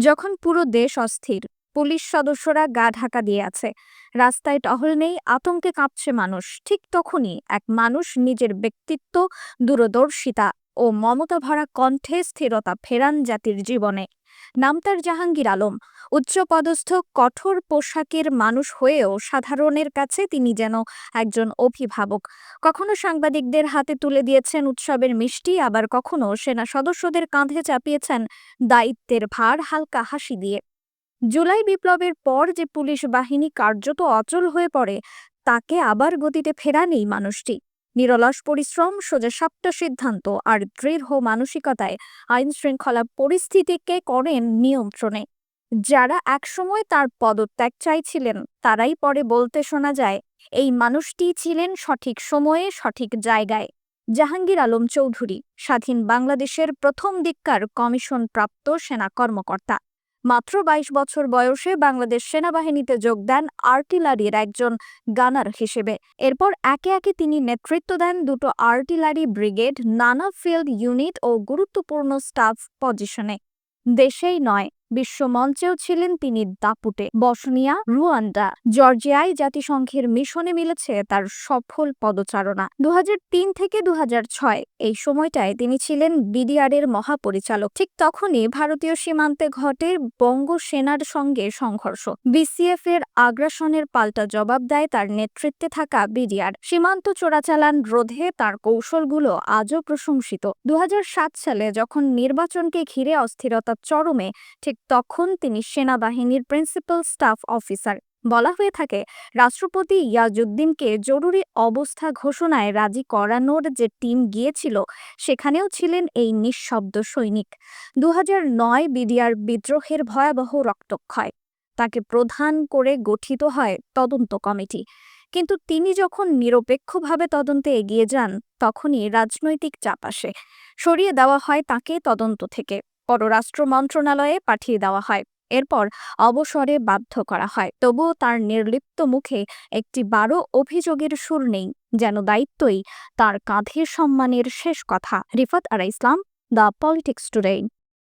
যখন পুরো দেশ অস্থির, পুলিশ সদস্যরা গা ঢাকা দিয়ে আছে। রাস্তায় টহল নেই, আতঙ্কে কাঁপছে মানুষ। ঠিক তখনই এক মানুষ নিজের ব্যক্তিত্ব, দূরদর্শিতা ও মমতা ভরা কণ্ঠে স্থিরতা ফেরান জাতির জীবনে। নামতার জাহাঙ্গীর আলম। উচ্চপদস্থ, কঠোর পোশাকের মানুষ হয়েও সাধারণের কাছে তিনি যেন একজন অভিভাবক। কখনো সাংবাদিকদের হাতে তুলে দিয়েছেন উৎসবের মিষ্টি, আবার কখনো সেনা সদস্যদের কাঁধে চাপিয়েছেন দায়িত্বের ভার হালকা হাসি দিয়ে। জুলাই বিপ্লবের পর যে পুলিশ বাহিনী কার্যত অচল হয়ে পড়ে, তাকে আবার গতিতে ফেরান এই মানুষটি। নিরলস পরিশ্রম, সোজা সাপ্টা সিদ্ধান্ত আর দৃঢ় মানসিকতায় আইন শৃঙ্খলা পরিস্থিতিকে করেন নিয়ন্ত্রণে। যারা একসময় তার পদত্যাগ চাইছিলেন, তারাই পরে বলতে শোনা যায়, এই মানুষটি ছিলেন সঠিক সময়ে, সঠিক জায়গায়। জাহাঙ্গীর আলম চৌধুরী, স্বাধীন বাংলাদেশের প্রথম দিককার কমিশন প্রাপ্ত সেনা কর্মকর্তা। মাত্র বাইশ বছর বয়সে বাংলাদেশ সেনাবাহিনীতে যোগ দেন আর্টিলারির একজন গানার হিসেবে। এরপর একে একে তিনি নেতৃত্ব দেন দুটো আর্টিলারি ব্রিগেড, নানা ফিল্ড ইউনিট ও গুরুত্বপূর্ণ স্টাফ পজিশনে। দেশেই নয় বিশ্ব মঞ্চেও ছিলেন তিনি দাপুটে। বসনিয়া, রুয়ান্ডা, জর্জিয়ায় জাতিসংঘের মিশনে মিলেছে তার সফল পদচারণা। দুহাজার তিন থেকে দুহাজার ছয় এই সময়টায় তিনি ছিলেন বিডিআরের মহাপরিচালক। ঠিক তখনই ভারতীয় সীমান্তে ঘটে বঙ্গ সেনার সঙ্গে সংঘর্ষ। বিসিএফ এর আগ্রাসনের পাল্টা জবাব দেয় তার নেতৃত্বে থাকা বিডিআর। সীমান্ত চোরাচালান রোধে তার কৌশলগুলো আজও প্রশংসিত। দু হাজার সাত সালে যখন নির্বাচনকে ঘিরে অস্থিরতা চরমে, ঠিক তখন তিনি সেনাবাহিনীর প্রিন্সিপাল স্টাফ অফিসার। বলা হয়ে থাকে, রাষ্ট্রপতি ইয়াজউদ্দিনকে জরুরি অবস্থা ঘোষণায় রাজি করানোর যে টিম গিয়েছিল, সেখানেও ছিলেন এই নিঃশব্দ সৈনিক। দু নয় বিডিআর বিদ্রোহের ভয়াবহ রক্তক্ষয়। তাকে প্রধান করে গঠিত হয় তদন্ত কমিটি। কিন্তু তিনি যখন নিরপেক্ষভাবে তদন্তে এগিয়ে যান, তখনই রাজনৈতিক চাপ আসে। সরিয়ে দেওয়া হয় তাকে তদন্ত থেকে। পররাষ্ট্র মন্ত্রণালয়ে পাঠিয়ে দেওয়া হয়। এরপর অবসরে বাধ্য করা হয়। তবুও তার নির্লিপ্ত মুখে একটি বারো অভিযোগের সুর নেই, যেন দায়িত্বই তার কাঁধে সম্মানের শেষ কথা। রিফাত আর ইসলাম, দ্য পলিটিক্স টুডে।